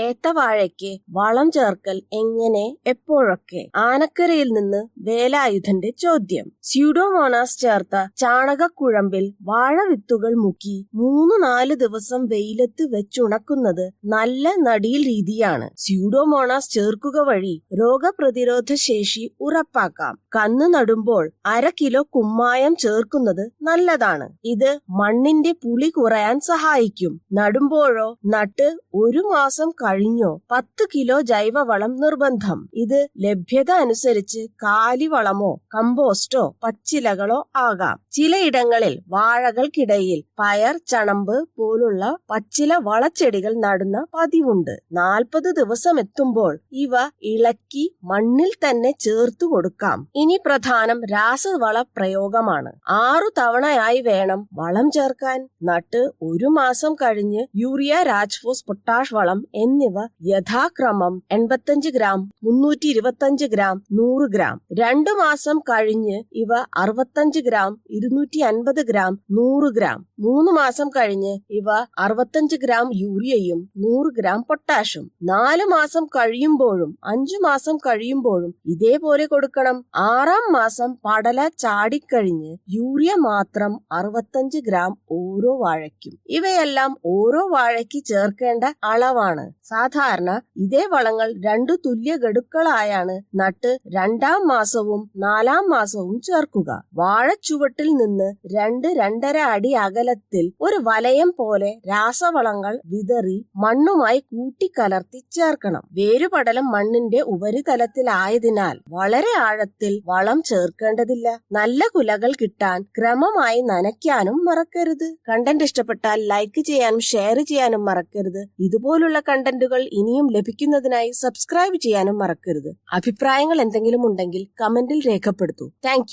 ഏത്തവാഴയ്ക്ക് വളം ചേർക്കൽ എങ്ങനെ? എപ്പോഴൊക്കെ? ആനക്കരയിൽ നിന്ന് വേലായുധന്റെ ചോദ്യം. സ്യൂഡോമോണാസ് ചേർത്ത ചാണകക്കുഴമ്പിൽ വാഴവിത്തുകൾ മുക്കി മൂന്ന് നാല് ദിവസം വെയിലത്ത് വെച്ചുണക്കുന്നത് നല്ല നടീൽ രീതിയാണ്. സ്യൂഡോമോണാസ് ചേർക്കുക വഴി രോഗപ്രതിരോധ ശേഷി ഉറപ്പാക്കാം. കന്ന് നടുമ്പോൾ അര കിലോ കുമ്മായം ചേർക്കുന്നത് നല്ലതാണ്. ഇത് മണ്ണിന്റെ പുളി കുറയാൻ സഹായിക്കും. നടുമ്പോഴോ നട്ട് ഒരു മാസം കഴിഞ്ഞോ? പത്ത് കിലോ ജൈവവളം നിർബന്ധം. ഇത് ലഭ്യത അനുസരിച്ച് കാലിവളമോ കമ്പോസ്റ്റോ പച്ചിലകളോ ആകാം. ചിലയിടങ്ങളിൽ വാഴകൾക്കിടയിൽ പയർ ചണമ്പ് പോലുള്ള പച്ചില വളച്ചെടികൾ നടുന്ന പതിവുണ്ട്. നാൽപ്പത് ദിവസം എത്തുമ്പോൾ ഇവ ഇളക്കി മണ്ണിൽ തന്നെ ചേർത്തു കൊടുക്കാം. ഇനി പ്രധാനം രാസവള പ്രയോഗമാണ്. ആറു തവണയായി വേണം വളം ചേർക്കാൻ. നട്ട് ഒരു മാസം കഴിഞ്ഞ് യൂറിയ രാജ്ഫോസ് പൊട്ടാഷ് വളം എന്നിവ യഥാക്രമം എൺപത്തഞ്ച് ഗ്രാം മുന്നൂറ്റി ഇരുപത്തഞ്ച് ഗ്രാം നൂറ് ഗ്രാം. രണ്ടു മാസം കഴിഞ്ഞ് ഇവ അറുപത്തഞ്ച് ഗ്രാം ഇരുന്നൂറ്റി അൻപത് ഗ്രാം നൂറ് ഗ്രാം. മൂന്ന് മാസം കഴിഞ്ഞ് ഇവ അറുപത്തഞ്ച് ഗ്രാം യൂറിയയും നൂറ് ഗ്രാം പൊട്ടാഷും നാല് മാസം കഴിയുമ്പോഴും അഞ്ചു മാസം കഴിയുമ്പോഴും ഇതേപോലെ കൊടുക്കണം. ആറാം മാസം പടല ചാടിക്കഴിഞ്ഞ് യൂറിയ മാത്രം അറുപത്തഞ്ച് ഗ്രാം ഓരോ വാഴയ്ക്കും. ഇവയെല്ലാം ഓരോ വാഴയ്ക്ക് ചേർക്കേണ്ട അളവാണ്. സാധാരണ ഇതേ വളങ്ങൾ രണ്ടു തുല്യ ഗഡുക്കളായാണ് നട്ട് രണ്ടാം മാസവും നാലാം മാസവും ചേർക്കുക. വാഴച്ചുവട്ടിൽ നിന്ന് രണ്ട് രണ്ടര അടി അകലത്തിൽ ഒരു വലയം പോലെ രാസവളങ്ങൾ വിതറി മണ്ണുമായി കൂട്ടിക്കലർത്തി ചേർക്കണം. വേരുപടലം മണ്ണിന്റെ ഉപരിതലത്തിലായതിനാൽ വളരെ ആഴത്തിൽ വളം ചേർക്കേണ്ടതില്ല. നല്ല കുലകൾ കിട്ടാൻ ക്രമമായി നനയ്ക്കാനും മറക്കരുത്. കണ്ടന്റ് ഇഷ്ടപ്പെട്ടാൽ ലൈക്ക് ചെയ്യാനും ഷെയർ ചെയ്യാനും മറക്കരുത്. ഇതുപോലുള്ള കണ്ടന്റുകൾ ഇനിയും ലഭിക്കുന്നതിനായി സബ്സ്ക്രൈബ് ചെയ്യാനും മറക്കരുത്. അഭിപ്രായങ്ങൾ എന്തെങ്കിലും ഉണ്ടെങ്കിൽ കമന്റിൽ രേഖപ്പെടുത്തൂ. താങ്ക്